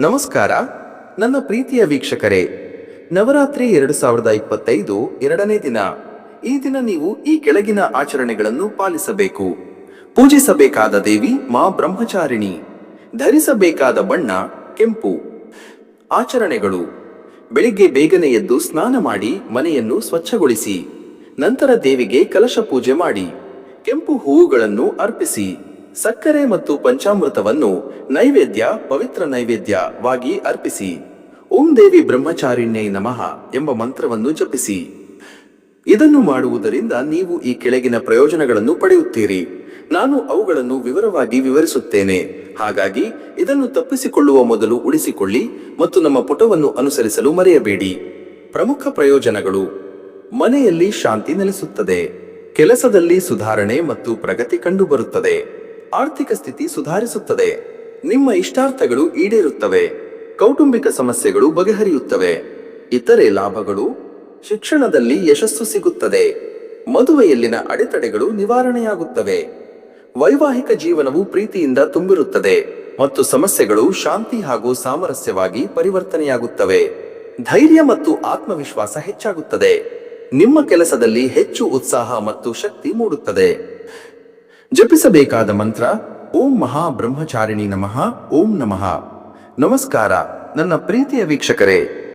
ನಮಸ್ಕಾರ. ನನ್ನ ಪ್ರೀತಿಯ ವೀಕ್ಷಕರೇ, ನವರಾತ್ರಿ ಎರಡು ಸಾವಿರದ ಇಪ್ಪತ್ತೈದು ಎರಡನೇ ದಿನ. ಈ ದಿನ ನೀವು ಈ ಕೆಳಗಿನ ಆಚರಣೆಗಳನ್ನು ಪಾಲಿಸಬೇಕು. ಪೂಜಿಸಬೇಕಾದ ದೇವಿ ಮಾ ಬ್ರಹ್ಮಚಾರಿಣಿ. ಧರಿಸಬೇಕಾದ ಬಣ್ಣ ಕೆಂಪು. ಆಚರಣೆಗಳು. ಬೆಳಿಗ್ಗೆ ಬೇಗನೆ ಎದ್ದು ಸ್ನಾನ ಮಾಡಿ ಮನೆಯನ್ನು ಸ್ವಚ್ಛಗೊಳಿಸಿ. ನಂತರ ದೇವಿಗೆ ಕಲಶ ಪೂಜೆ ಮಾಡಿ. ಕೆಂಪು ಹೂವುಗಳನ್ನು ಅರ್ಪಿಸಿ. ಸಕ್ಕರೆ ಮತ್ತು ಪಂಚಾಮೃತವನ್ನು ನೈವೇದ್ಯ, ಪವಿತ್ರ ನೈವೇದ್ಯವಾಗಿ ಅರ್ಪಿಸಿ. ಓಂ ದೇವಿ ಬ್ರಹ್ಮಚಾರಿಣ್ಯ ನಮಃ ಎಂಬ ಮಂತ್ರವನ್ನು ಜಪಿಸಿ. ಇದನ್ನು ಮಾಡುವುದರಿಂದ ನೀವು ಈ ಕೆಳಗಿನ ಪ್ರಯೋಜನಗಳನ್ನು ಪಡೆಯುತ್ತೀರಿ. ನಾನು ಅವುಗಳನ್ನು ವಿವರವಾಗಿ ವಿವರಿಸುತ್ತೇನೆ. ಹಾಗಾಗಿ ಇದನ್ನು ತಪ್ಪಿಸಿಕೊಳ್ಳುವ ಮೊದಲು ಉಳಿಸಿಕೊಳ್ಳಿ ಮತ್ತು ನಮ್ಮ ಪುಟವನ್ನು ಅನುಸರಿಸಲು ಮರೆಯಬೇಡಿ. ಪ್ರಮುಖ ಪ್ರಯೋಜನಗಳು. ಮನೆಯಲ್ಲಿ ಶಾಂತಿ ನೆಲೆಸುತ್ತದೆ. ಕೆಲಸದಲ್ಲಿ ಸುಧಾರಣೆ ಮತ್ತು ಪ್ರಗತಿ ಕಂಡುಬರುತ್ತದೆ. ಆರ್ಥಿಕ ಸ್ಥಿತಿ ಸುಧಾರಿಸುತ್ತದೆ. ನಿಮ್ಮ ಇಷ್ಟಾರ್ಥಗಳು ಈಡೇರುತ್ತವೆ. ಕೌಟುಂಬಿಕ ಸಮಸ್ಯೆಗಳು ಬಗೆಹರಿಯುತ್ತವೆ. ಇತರೆ ಲಾಭಗಳು ಶಿಕ್ಷಣದಲ್ಲಿ ಯಶಸ್ಸು ಸಿಗುತ್ತದೆ. ಮದುವೆಯಲ್ಲಿನ ಅಡೆತಡೆಗಳು ನಿವಾರಣೆಯಾಗುತ್ತವೆ. ವೈವಾಹಿಕ ಜೀವನವು ಪ್ರೀತಿಯಿಂದ ತುಂಬಿರುತ್ತದೆ ಮತ್ತು ಸಮಸ್ಯೆಗಳು ಶಾಂತಿ ಹಾಗೂ ಸಾಮರಸ್ಯವಾಗಿ ಪರಿವರ್ತನೆಯಾಗುತ್ತವೆ. ಧೈರ್ಯ ಮತ್ತು ಆತ್ಮವಿಶ್ವಾಸ ಹೆಚ್ಚಾಗುತ್ತದೆ. ನಿಮ್ಮ ಕೆಲಸದಲ್ಲಿ ಹೆಚ್ಚು ಉತ್ಸಾಹ ಮತ್ತು ಶಕ್ತಿ ಮೂಡುತ್ತದೆ. ಜಪಿಸಬೇಕಾದ ಮಂತ್ರ ಓಂ ಮಹಾ ಬ್ರಹ್ಮಚಾರಿಣಿ ನಮಃ ಓಂ ನಮಃ. ನಮಸ್ಕಾರ ನನ್ನ ಪ್ರೀತಿಯ ವೀಕ್ಷಕರೇ.